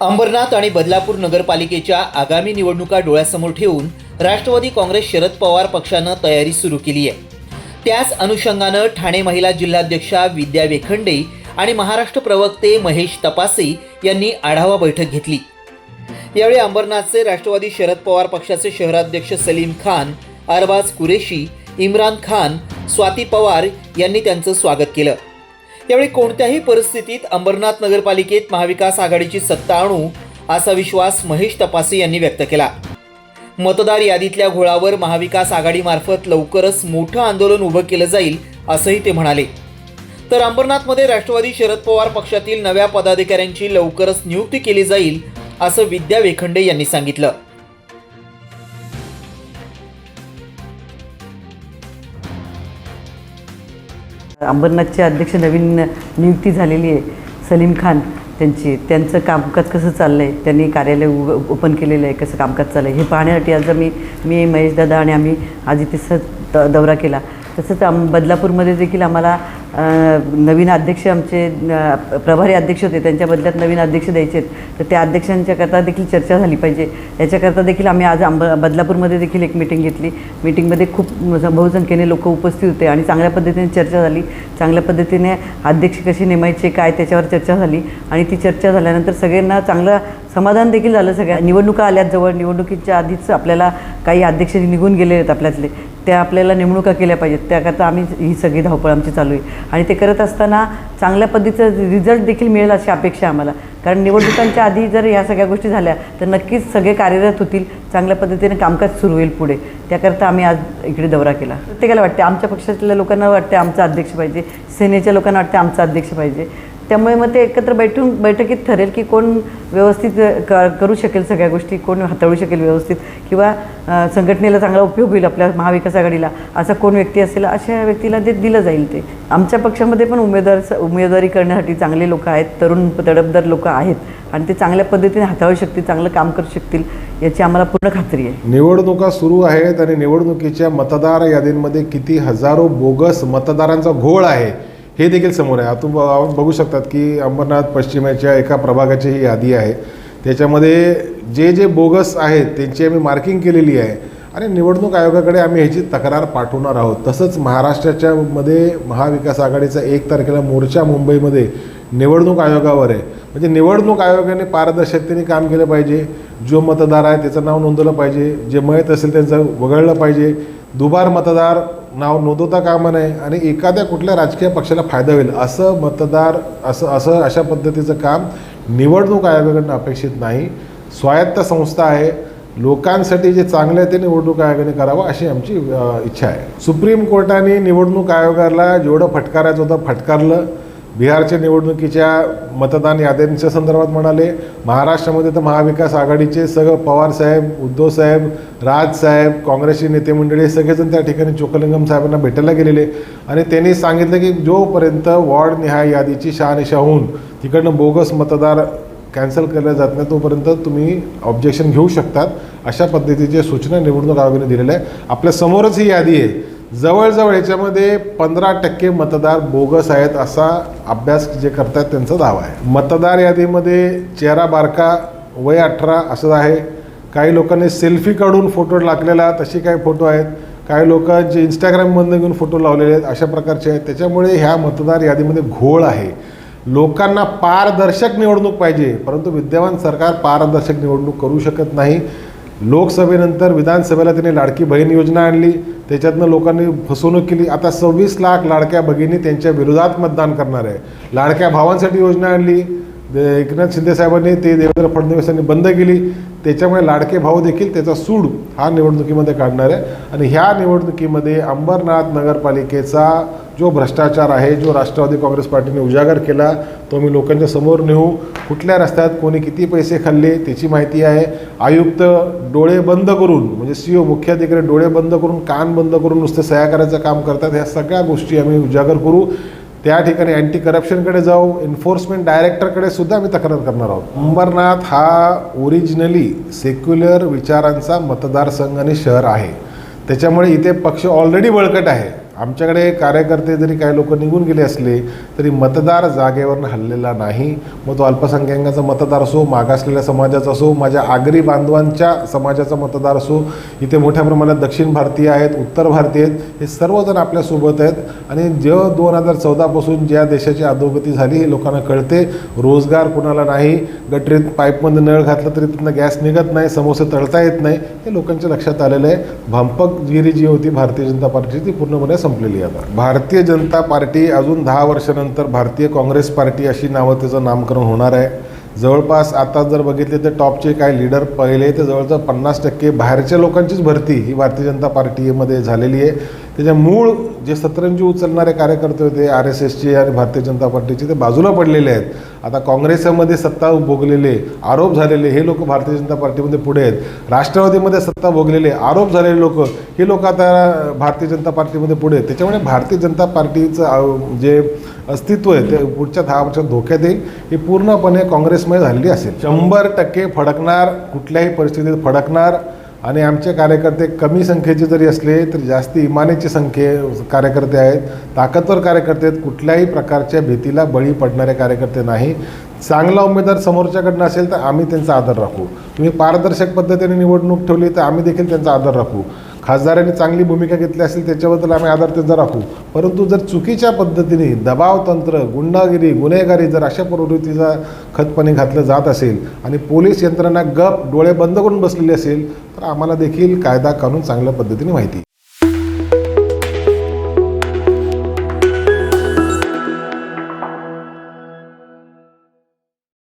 अंबरनाथ आणि बदलापूर नगरपालिकेच्या आगामी निवडणुका डोळ्यासमोर ठेवून राष्ट्रवादी काँग्रेस शरद पवार पक्षानं तयारी सुरू केली आहे. त्याच अनुषंगानं ठाणे महिला जिल्हाध्यक्षा विद्या वेखंडे आणि महाराष्ट्र प्रवक्ते महेश तपासे यांनी आढावा बैठक घेतली. यावेळी अंबरनाथचे राष्ट्रवादी शरद पवार पक्षाचे शहराध्यक्ष सलीम खान अरबाज कुरेशी इम्रान खान स्वाती पवार यांनी त्यांचं स्वागत केलं. त्यावेळी कोणत्याही परिस्थितीत अंबरनाथ नगरपालिकेत महाविकास आघाडीची सत्ता आणू असा विश्वास महेश तपासे यांनी व्यक्त केला. मतदार यादीतल्या घोळावर महाविकास आघाडीमार्फत लवकरच मोठं आंदोलन उभं केलं जाईल असंही ते म्हणाले. तर अंबरनाथमध्ये राष्ट्रवादी शरद पवार पक्षातील नव्या पदाधिकाऱ्यांची लवकरच नियुक्ती केली जाईल असं विद्या वेखंडे यांनी सांगितलं. अंबरनाथचे अध्यक्ष नवीन नियुक्ती झालेली आहे. सलीम खान त्यांची त्यांचं कामकाज कसं चाललं आहे त्यांनी कार्यालय उ ओपन केलेलं आहे. कसं कामकाज चाललं आहे हे पाहण्यासाठी आज मी मी महेश दादा आणि आम्ही आज इथे स द- दौरा केला. तसंच आम बदलापूरमध्ये देखील आम्हाला नवीन अध्यक्ष आमचे प्रभारी अध्यक्ष होते त्यांच्या बदल्यात नवीन अध्यक्ष द्यायचे आहेत. तर त्या अध्यक्षांच्याकरता देखील चर्चा झाली पाहिजे. याच्याकरता देखील आम्ही आज आंब बदलापूरमध्ये देखील एक मिटिंग घेतली. मिटिंगमध्ये खूप बहुसंख्येने लोक उपस्थित होते आणि चांगल्या पद्धतीने चर्चा झाली. चांगल्या पद्धतीने अध्यक्ष कसे नेमायचे काय त्याच्यावर चर्चा झाली. आणि ती चर्चा झाल्यानंतर सगळ्यांना चांगलं समाधान देखील झालं. सगळ्या निवडणुका आल्यात जवळ. निवडणुकीच्या आधीच आपल्याला काही अध्यक्ष निघून गेले आहेत आपल्यातले. त्या आपल्याला नेमणुका केल्या पाहिजेत. त्याकरता आम्ही ही सगळी धावपळ आमची चालू आहे. आणि ते करत असताना चांगल्या पद्धतीचं रिझल्ट देखील मिळेल अशी अपेक्षा आम्हाला. कारण निवडणुकांच्या आधी जर ह्या सगळ्या गोष्टी झाल्या तर नक्कीच सगळे कार्यरत होतील चांगल्या पद्धतीने कामकाज सुरू होईल पुढे. त्याकरता आम्ही आज इकडे दौरा केला. प्रत्येकाला वाटते आमच्या पक्षातल्या लोकांना वाटते आमचा अध्यक्ष पाहिजे. सेनेच्या लोकांना वाटते आमचा अध्यक्ष पाहिजे. त्यामुळे मग ते एकत्र बैठून बैठकीत ठरेल की कोण व्यवस्थित क करू शकेल सगळ्या गोष्टी कोण हाताळू शकेल व्यवस्थित किंवा संघटनेला चांगला उपयोग होईल आपल्या महाविकास आघाडीला असा कोण व्यक्ती असेल अशा व्यक्तीला ते दिलं जाईल ते. आमच्या पक्षामध्ये पण उमेदवार उमेदवारी करण्यासाठी चांगले लोक आहेत तरुण तडपदार लोक आहेत आणि ते चांगल्या पद्धतीने हाताळू शकतील चांगलं काम करू शकतील याची आम्हाला पूर्ण खात्री आहे. निवडणुका सुरू आहेत आणि निवडणुकीच्या मतदार यादींमध्ये किती हजारो बोगस मतदारांचा घोळ आहे. हे देखील समोर आहे. आता आपण बघू शकतात की अंबरनाथ पश्चिमेच्या एका प्रभागाची ही यादी आहे. त्याच्यामध्ये जे जे बोगस आहेत त्यांची आम्ही मार्किंग केलेली आहे. आणि निवडणूक आयोगाकडे आम्ही ह्याची तक्रार पाठवणार आहोत. तसंच महाराष्ट्राच्या मध्ये महाविकास आघाडीचा एक तारखेला मोर्चा मुंबईमध्ये निवडणूक आयोगावर आहे. म्हणजे निवडणूक आयोगाने पारदर्शकतेने काम केलं पाहिजे. जो मतदार आहे त्याचं नाव नोंदवलं पाहिजे. जे मयत असेल त्यांचं वगळलं पाहिजे. दुबार मतदार नाव नोंदवता कामा नये आणि एखाद्या कुठल्या राजकीय पक्षाला फायदा होईल असं मतदार असं असं अशा पद्धतीचं काम निवडणूक आयोगाकडनं अपेक्षित नाही. स्वायत्त संस्था आहे. लोकांसाठी जे चांगलं आहे ते निवडणूक आयोगाने करावं अशी आमची इच्छा आहे. सुप्रीम कोर्टाने निवडणूक आयोगाला जेवढं फटकारायचं होतं फटकारलं. बिहारच्या निवडणुकीच्या मतदान याद्यांच्या संदर्भात म्हणाले महाराष्ट्रामध्ये तर महाविकास आघाडीचे सगळं पवारसाहेब उद्धवसाहेब राजसाहेब काँग्रेसचे नेते मंडळी हे सगळेजण त्या ठिकाणी चोकलिंगम साहेबांना भेटायला गेलेले. आणि त्यांनी सांगितलं की जोपर्यंत वॉर्ड निहाय यादीची शहानिशा होऊन तिकडनं बोगस मतदार कॅन्सल केलं जात नाही तोपर्यंत तुम्ही ऑब्जेक्शन घेऊ शकतात अशा पद्धतीच्या सूचना निवडणूक आयोगाने दिलेल्या आहे. आपल्या समोरच ही यादी आहे. जवळजवळ याच्यामध्ये पंधरा टक्के मतदार बोगस आहेत असा अभ्यास जे करतात त्यांचा दावा आहे. मतदार यादीमध्ये चेहरा बारका वय अठरा असं आहे. काही लोकांनी सेल्फी काढून फोटो टाकलेला तसे काही फोटो आहेत. काही लोक जे इंस्टाग्राममधनं घेऊन फोटो लावलेले आहेत अशा प्रकारचे आहेत. त्याच्यामुळे ह्या मतदार यादीमध्ये घोळ आहे. लोकांना पारदर्शक निवडणूक पाहिजे परंतु विद्यमान सरकार पारदर्शक निवडणूक करू शकत नाही. लोकसभेनंतर विधानसभेला त्यांनी लाडकी बहीण योजना आणली. त्याच्यातनं लोकांनी फसवणूक केली. आता सव्वीस लाख लाडक्या भगिनी त्यांच्या विरोधात मतदान करणार आहे. लाडक्या भावांसाठी योजना आणली. दे- एकनाथ शिंदे साहेबांनी ते देवेंद्र फडणवीस यांनी बंद केली. त्याच्यामुळे लाडके भाऊ देखील त्याचा सूड हा निवडणुकीमध्ये काढणार आहे. आणि ह्या निवडणुकीमध्ये अंबरनाथ नगरपालिकेचा जो भ्रष्टाचार आहे जो राष्ट्रवादी काँग्रेस पार्टीने उजागर केला तो मी लोकांच्या समोर नेऊ. कुठल्या रस्त्यात कोणी किती पैसे खाल्ले त्याची माहिती आहे. आयुक्त डोळे बंद करून म्हणजे सी ओ मुख्याधिकारी डोळे बंद करून कान बंद करून नुसते सह्या करायचं काम करतात. ह्या सगळ्या गोष्टी आम्ही उजागर करू. त्या ठिकाणी अँटी करप्शनकडे जाऊ एन्फोर्समेंट डायरेक्टरकडे सुद्धा आम्ही तक्रार करणार आहोत. अंबरनाथ हा ओरिजिनली सेक्युलर विचारांचा मतदारसंघ आणि शहर आहे. त्याच्यामुळे इथे पक्ष ऑलरेडी बळकट आहे. आमच्याकडे कार्यकर्ते जरी काही लोक निघून गेले असले तरी मतदार जागेवरून हल्लेला नाही. मग तो अल्पसंख्याकांचा मतदार असो मागासलेल्या समाजाचा असो माझ्या आगरी बांधवांच्या समाजाचा मतदार असो इथे मोठ्या प्रमाणात दक्षिण भारतीय आहेत उत्तर भारतीय आहेत हे सर्वजण आपल्यासोबत आहेत. आणि जे दोन हजार चौदापासून ज्या देशाची अधोगती झाली हे लोकांना कळते रोजगार कुणाला नाही गटरीत पाईपमध्ये नळ घातलं तरी तिथनं गॅस निघत नाही समोसे तळता येत नाही हे लोकांच्या लक्षात आलेलं आहे. भांपकगिरी जी होती भारतीय जनता पार्टीची ती पूर्णपणे संपलेली आता. भारतीय जनता पार्टी अजून दहा वर्षानंतर भारतीय काँग्रेस पार्टी अशी नावं त्याचं नामकरण होणार आहे. जवळपास आता जर बघितले तर टॉपचे काय लीडर पहिले तर जवळजवळ पन्नास टक्के बाहेरच्या लोकांचीच भरती ही भारतीय जनता पार्टीमध्ये झालेली आहे. त्याच्या मूळ जे सतरंजी उचलणारे कार्यकर्ते होते आर एस एसचे आणि भारतीय जनता पार्टीचे ते बाजूला पडलेले आहेत. आता काँग्रेसमध्ये सत्ता भोगलेले आरोप झालेले हे लोक भारतीय जनता पार्टीमध्ये पुढे आहेत. राष्ट्रवादीमध्ये सत्ता भोगलेले आरोप झालेले लोक हे लोक आता भारतीय जनता पार्टीमध्ये पुढे आहेत. त्याच्यामुळे भारतीय जनता पार्टीचं जे अस्तित्व आहे ते पुढच्या दहा वर्षात धोक्यात येईल ही पूर्णपणे काँग्रेसमध्ये झालेली असेल. शंभर टक्के फडकणार कुठल्याही परिस्थितीत फडकणार आणि आमचे कार्यकर्ते कमी संख्येचे जरी असले तरी जास्ती इमानेचे संख्ये कार्यकर्ते आहेत. ताकदवर कार्यकर्ते आहेत. कुठल्याही प्रकारच्या भीतीला बळी पडणारे कार्यकर्ते नाही. चांगला उमेदवार समोरच्याकडनं असेल तर आम्ही त्यांचा आदर राखू. तुम्ही पारदर्शक पद्धतीने निवडणूक ठेवली तर आम्ही देखील त्यांचा आदर राखू. खासदारांनी चांगली भूमिका घेतली असेल त्याच्याबद्दल आम्ही आदर त्यांचा राखू परंतु जर चुकीच्या पद्धतीने दबाव तंत्र गुंडागिरी गुन्हेगारी जर अशा प्रवृत्तीचा खतपणे घातलं जात असेल आणि पोलीस यंत्रणा गप डोळे बंद करून बसलेली असेल तर आम्हाला देखील कायदा कानून चांगल्या पद्धतीने माहिती आहे.